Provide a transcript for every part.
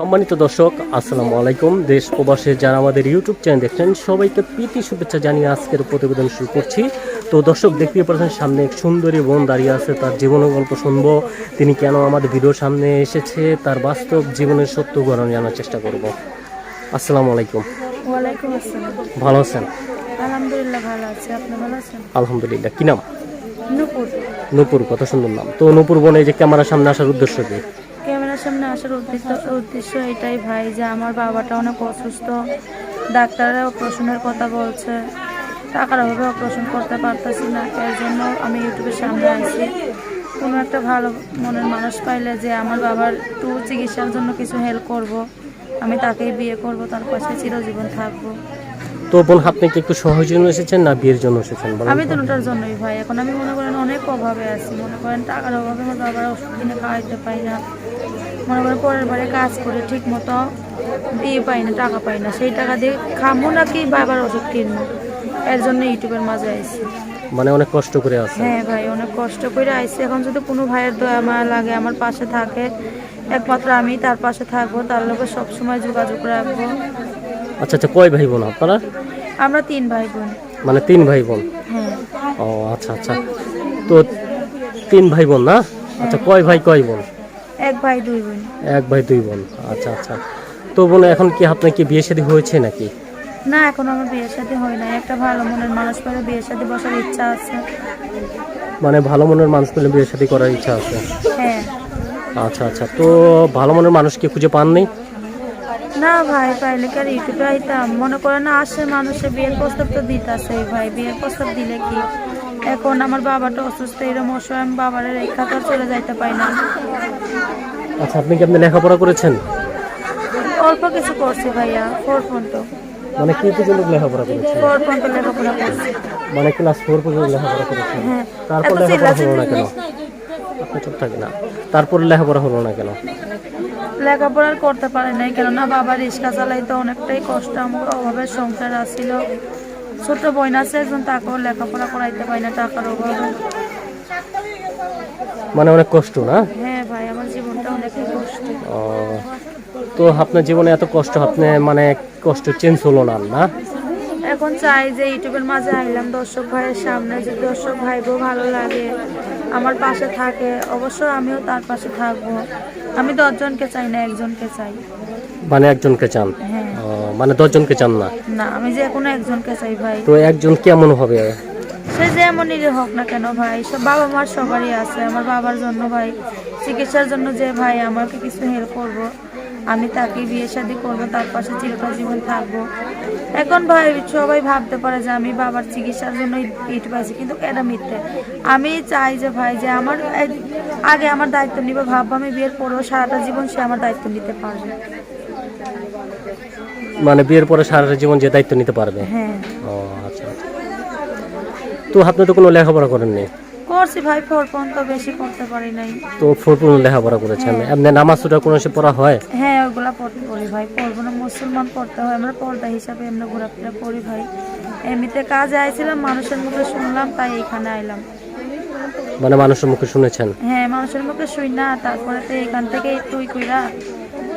সম্মানিত দর্শক আসসালামু আলাইকুম। দেশ প্রবাসে যারা আমাদের ইউটিউব চ্যানেল দেখছেন সবাইকে প্রীতি শুভেচ্ছা জানিয়ে আজকের প্রতিবেদন শুরু করছি। তো দর্শক দেখতেই পাচ্ছেন সামনে এক সুন্দরী বোন দাঁড়িয়ে আছে তার জীবনের গল্প শুনব। তিনি কেন আমাদের ভিডিওর সামনে এসেছে তার বাস্তব জীবনের সত্য ঘটনা জানার চেষ্টা করব। আসসালামু আলাইকুম। ভালো আছেন? আলহামদুলিল্লাহ ভালো আছি। আপনি ভালো আছেন? আলহামদুলিল্লাহ। কি নাম? নুপুর। নূপুর কত সুন্দর নাম। তো নূপুর বোন এই যে ক্যামেরার সামনে আসার উদ্দেশ্য কি? ক্যামেরার সামনে আসার উদ্দেশ্য উদ্দেশ্য এটাই ভাই যে আমার বাবাটা অনেক অসুস্থ। ডাক্তাররা অপারেশনের কথা বলছে। টাকার অভাবে অপারেশন করতে পারতেছি না। এর জন্য আমি ইউটিউবের সামনে আসি কোনো একটা ভালো মনের মানুষ পাইলে যে আমার বাবার একটু চিকিৎসার জন্য কিছু হেল্প করব। আমি তাকেই বিয়ে করব তার পাশে চিরজীবন থাকব। তো বোন আপনি কি একটু সহজ জন্য এসেছেন না বিয়ের জন্য এসেছেন আমি তো? দুটোটার জন্যই ভাই। এখন আমি মনে করেন অনেক অভাবে আছি। মনে করেন টাকার অভাবে আমার বাবার ওষুধ কিনে খাওয়াইতে পাই না। মনে করেন পরের বারে কাজ করে ঠিক মতো দিয়ে পাই না টাকা পাই না। সেই টাকা দিয়ে খামো নাকি বাবার ওষুধ কিনবো? এর জন্য ইউটিউবের মাঝে আইসি মানে অনেক কষ্ট করে আছে? হ্যাঁ ভাই অনেক কষ্ট করে আইছি। এখন যদি কোনো ভাইয়ের দয়া মায়া লাগে আমার পাশে থাকে একমাত্র আমি তার পাশে থাকব তার লোকে সবসময় যোগাযোগ রাখব। আচ্ছা আচ্ছা কয় ভাই বোন আপনারা? আমরা তিন ভাই বোন মানে তিন ভাই বোন হ্যাঁ। ও আচ্ছা আচ্ছা। তো তিন ভাই বোন না? আচ্ছা কয় ভাই কয় বোন? এক ভাই দুই বোন। এক ভাই দুই বোন। আচ্ছা আচ্ছা। তো বোন এখন কি আপনার কি বিয়ে শাদী হয়েছে নাকি? না এখন আমার বিয়ের সাথে হয় না একটা ভালো মনের মানুষ পেলে বিয়ের সাথে বসার ইচ্ছা আছে। মানে ভালো মনের মানুষ পেলে বিয়ে শাদী করার ইচ্ছা আছে? হ্যাঁ। আচ্ছা আচ্ছা। তো ভালো মনের মানুষ কি খুঁজে পাননি? না ভাই পাইলে কি আর ইউটিউবে আইতাম? মনে করে না আসে মানুষে বিয়ের প্রস্তাব তো দিতেছে ভাই। বিয়ের প্রস্তাব দিলে কি? এখন আমার বাবাটা অসুস্থ এরকম অসহায় আমি বাবার রেখা তো চলে যাইতে পাই না। আচ্ছা আপনি কি আপনি লেখাপড়া করেছেন? অল্প কিছু করছি ভাইয়া ফোর পর্যন্ত। মানে কি পর্যন্ত লেখাপড়া করেছেন? ফোর পর্যন্ত লেখাপড়া করছি। মানে ক্লাস ফোর পর্যন্ত লেখাপড়া করেছেন? হ্যাঁ তারপর লেখাপড়া হলো না কেন? আপনি চুপ থাকে না। তারপর লেখাপড়া হলো না কেন? লেখাপড়া করতে পারে নাই কেননা বাবা রিক্সা চালাইতে অনেকটাই কষ্ট আমার অভাবের সংসার আসছিল ছোট বোন আছে একজন তাকেও লেখাপড়া করাইতে পারি না টাকার অভাবে। মানে অনেক কষ্ট না? হ্যাঁ আমার জীবনটা অনেকই কষ্ট। তো আপনার জীবনে এত কষ্ট আপনি মানে কষ্ট চেঞ্জ হলো না না? এখন চাই যে ইউটিউবের মাঝে আইলাম দর্শক ভাইয়ের সামনে যে দর্শক ভাই ভাইবো ভালো লাগে আমার পাশে থাকে অবশ্য আমিও তার পাশে থাকব। আমি দশজনকে চাই না একজনকে চাই। মানে একজনকে চান? হ্যাঁ। মানে দশজনকে চান না? না আমি যে কোনো একজনকে চাই ভাই। তো একজন কেমন হবে? সে যেমনই হোক না কেন ভাই সব বাবা মার সবারই আছে। আমার বাবার জন্য ভাই চিকিৎসার জন্য যে ভাই আমাকে কিছু হেল্প করব আমি তাকে বিয়ে শাদি করব তার পাশে চিরকাল জীবন থাকব। এখন ভাই সবাই ভাবতে পারে যে আমি বাবার চিকিৎসার জন্য ইট পাইছি কিন্তু এটা মিথ্যে? আমি চাই যে ভাই যে আমার আগে আমার দায়িত্ব নিবে ভাববো আমি বিয়ের পরেও সারাটা জীবন সে আমার দায়িত্ব নিতে পারবে। মানে বিয়ের পরে সারাটা জীবন যে দায়িত্ব নিতে পারবে? হ্যাঁ। ও আচ্ছা আচ্ছা। তো আপনি তো কোনো লেখাপড়া করেননি করছি ভাই ফোর পর্যন্ত বেশি করতে পারি নাই। তো ফোর পর্যন্ত লেখাপড়া করেছেন। এমনি নামাজ ওটা কোনো সে পড়া হয়? হ্যাঁ ওগুলা পড়তে বলি ভাই পড়ব না মুসলমান পড়তে হয়। আমরা পর্দা হিসাবে এমনি ঘোরাফেরা করি ভাই। এমনিতে কাজে আইছিলাম মানুষের মুখে শুনলাম তাই এখানে আইলাম। মানে মানুষের মুখে শুনেছেন? হ্যাঁ মানুষের মুখে শুই না তারপরে তো এখান থেকে একটু ই কইরা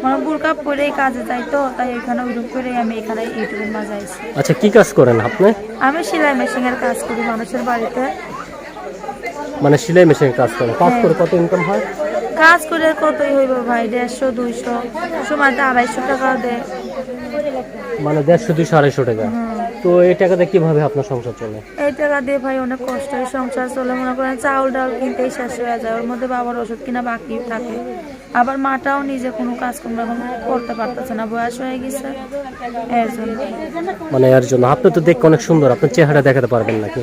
মানে বুরকা পরেই কাজে যাই তো তাই এখানে ওইরকম করে আমি এখানে ইউটিউবের মাঝে আইছি। আচ্ছা কি কাজ করেন আপনি? আমি সেলাই মেশিনের কাজ করি মানুষের বাড়িতে। মানে সেলাই মেশিনের কাজ করেন। কাজ করে কত ইনকাম হয়? কাজ করে কতই হইব ভাই দেড়শো দুইশো সময়তে আড়াইশো টাকা দেয়। মানে দেড়শো দুইশো আড়াইশো টাকা। তো এই টাকাতে কীভাবে আপনার সংসার চলে? এই টাকা দিয়ে ভাই অনেক কষ্ট হয় সংসার চলে। মনে করেন চাউল ডাল কিনতেই শেষ হয়ে যায়। ওর মধ্যে বাবার ওষুধ কিনা বাকি থাকে। আবার মাটাও নিজে কোনো কাজকর্ম এখন করতে পারতেছে না বয়স হয়ে গেছে। এর জন্য। মানে এর জন্য। আপনি তো দেখতে অনেক সুন্দর আপনার চেহারা দেখাতে পারবেন নাকি?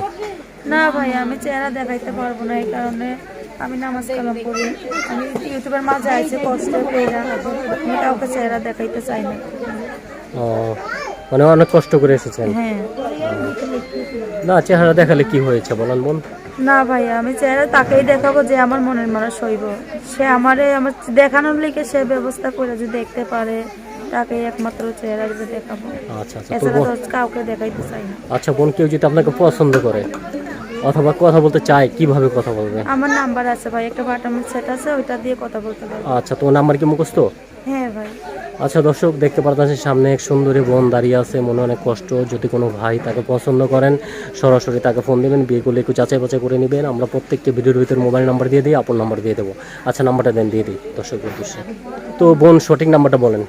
না ভাই আমি চেহারা দেখাইতে পারব না এই কারণে আমি নামাজ কালাম করি। আমি ইউটিউবের মাঝে আইছি কষ্ট পেয়েরা আমি কাউকে চেহারা দেখাইতে চাই না। ও, মানে অনেক কষ্ট করে এসেছেন? হ্যাঁ। না চেহারা দেখালে কি হয়েছে বলেন বোন না ভাই আমি চেহারা তাকেই দেখাবো যে আমার মনের মানুষ হইব। সে আমারে আমার দেখানোর লিখে সে ব্যবস্থা করে যদি দেখতে পারে তাকে একমাত্র চেহারা দিয়ে দেখাবো। আচ্ছা আচ্ছা এছাড়া তো কাউকে দেখাইতে চাই না। আচ্ছা বোন কেউ যদি আপনাকে পছন্দ করে অথবা কথা বলতে চায় কীভাবে কথা বলবে? আমার নাম্বার আছে ভাই একটা বাটামের সেট আছে ওইটা দিয়ে কথা বলতে পারব। আচ্ছা তোমার নাম্বার কি মুখস্থ? আচ্ছা দর্শক দেখতে পারতেছেন সামনে এক সুন্দরী বোন দাঁড়িয়ে আছে। মনে অনেক কষ্ট যদি কোনো ভাই তাকে পছন্দ করেন সরাসরি তাকে ফোন দেবেন বিয়ে করলে একটু যাচাই বাছাই করে নেবেন। আমরা প্রত্যেকটি ভিডিওর ভিতরে মোবাইল নাম্বার দিয়ে দিই আপন নাম্বার দিয়ে দেবো। আচ্ছা নাম্বারটা দেন দিয়ে দিই দর্শক উদ্দেশ্যে। তো বোন সঠিক নাম্বারটা বলেন।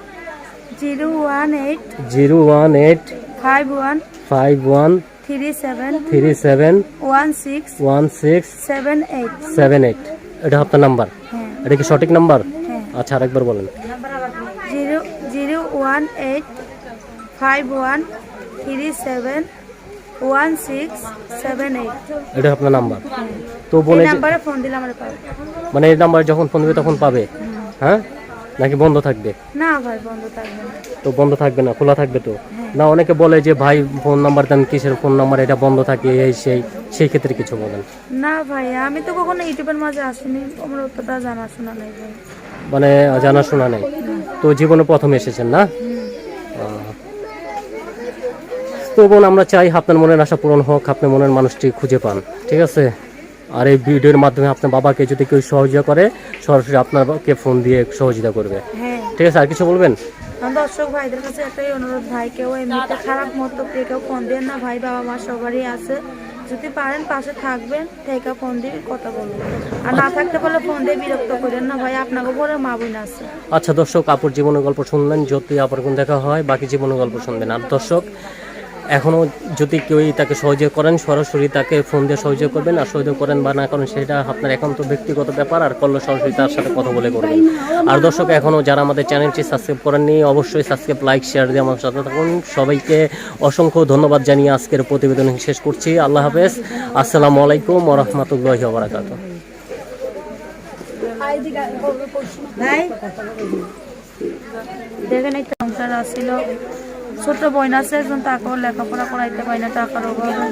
Zero one eight zero one eight five one five one three seven three seven one six one six seven eight seven eight. এটা আপনার নাম্বার হ্যাঁ। এটা কি সঠিক নাম্বার হ্যাঁ। আচ্ছা আরেকবার বলেন। One eight five one three seven one six seven eight এটা আপনার নাম্বার। তো এই বলে নাম্বারে ফোন দিলে আমার পাবে। মানে এই নাম্বার যখন ফোন দেবে তখন পাবে। হ্যাঁ? নাকি বন্ধ থাকবে? না ভাই বন্ধ থাকবে না। তো বন্ধ থাকবে না খোলা থাকবে তো? না অনেকে বলে যে ভাই ফোন নাম্বার দেন কিসের ফোন নাম্বার এটা বন্ধ থাকে এই সেই সেই ক্ষেত্রে কিছু বলেন। না ভাই আমি তো কখনো ইউটিউবের মাঝে আসিনি। আমার অতটা জানাশোনা নেই ভাই। মানে জানাশোনা নেই। তো জীবনে প্রথম এসেছেন না। তো বোন আমরা চাই আপনার মনের আশা পূরণ হোক আপনার মনের মানুষটি খুঁজে পান ঠিক আছে? আর এই ভিডিওর মাধ্যমে আপনার বাবাকে যদি কেউ সহযোগিতা করে সরাসরি আপনাকে ফোন দিয়ে সহযোগিতা করবে। হ্যাঁ। ঠিক আছে আর কিছু বলবেন? দর্শক ভাইদের কাছে একটাই অনুরোধ ভাই কেউ এমনিতে খারাপ কেউ ফোন দেন না ভাই বাবা মা সবারই আছে। যদি পারেন, পাশে থাকবেন, থেকে ফোন দিয়ে কথা বলবেন আর না থাকতে পারলে ফোন দিয়ে বিরক্ত করেন না ভাই, আপনাকে উপরে মা বোন আছে। আচ্ছা দর্শক, আপুর জীবনের গল্প শুনলেন, যদি কোন দেখা হয়, বাকি জীবনের গল্প শুনবেন। আর দর্শক এখনও যদি কেউই তাকে সহযোগ করেন, সরাসরি তাকে ফোন দিয়ে সহযোগ করবেন আর সহযোগ করেন বা না করেন, সেটা আপনার একান্ত ব্যক্তিগত ব্যাপার আর করলে সরাসরি তার সাথে কথা বলে করবেন। আর দর্শক এখনও যারা আমাদের চ্যানেলটি সাবস্ক্রাইব করেননি, অবশ্যই সাবস্ক্রাইব লাইক শেয়ার দিয়ে আমার সাথে থাকুন। সবাইকে অসংখ্য ধন্যবাদ জানিয়ে আজকের প্রতিবেদন শেষ করছি। আল্লাহ হাফেজ। আসসালামু আলাইকুম ওরহমতুল্লাহি ওবরাকাতুহ। ভাই, দেখেন একটা সংসার আসছিল ছোট বোন আছে একজন তাকেও লেখাপড়া করাইতে পারি না টাকার অভাবে।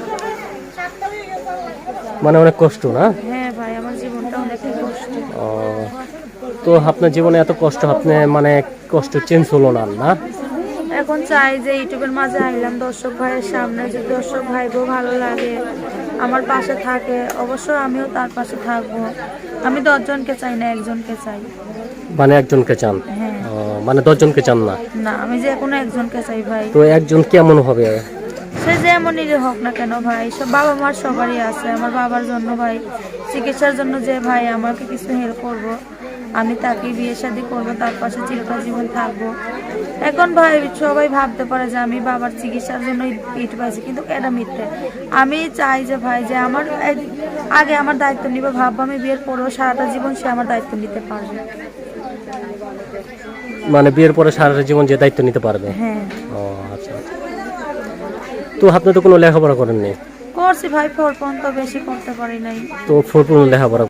মানে অনেক কষ্ট না? হ্যাঁ ভাই আমার জীবনটা অনেক কষ্ট। তো আপনার জীবনে এত কষ্ট আপনি মানে কষ্ট চেঞ্জ হলো না না? এখন চাই যে ইউটিউবের মাঝে আইলাম দর্শক ভাইয়ের সামনে যদি দর্শক ভাই ভালো লাগে আমার পাশে থাকে অবশ্যই আমিও তার পাশে থাকব। আমি দশজনকে চাই না একজনকে চাই। মানে একজনকে চান? হ্যাঁ। মানে দশজনকে চান না? না আমি যে কোনো একজনকে চাই ভাই। তো একজন কেমন হবে? সে যেমনই হোক না কেন ভাই সব বাবা মার সবারই আছে আমার বাবার জন্য ভাই চিকিৎসার জন্য যে ভাই আমাকে কিছু হেল্প করব। আমি তাকে বিয়ে শাদি করব তার পাশে চিরকাল জীবন থাকব। এখন ভাই সবাই ভাবতে পারে যে আমি বাবার চিকিৎসার জন্য ইট পাইছি কিন্তু এটা মিথ্যে? আমি চাই যে ভাই যে আমার আগে আমার দায়িত্ব নিবে ভাববো আমি বিয়ের পরেও সারাটা জীবন সে আমার দায়িত্ব নিতে পারবে। মানে বিয়ের পরে সারা জীবন যে দায়িত্ব নিতে পারবে? হ্যাঁ। ও আচ্ছা। আচ্ছা তো আপনি তো কোনো লেখাপড়া করেননি? করছি ভাই ফোর পর্যন্ত বেশি করতে পারি নাই। তো ফোর লেখাপড়া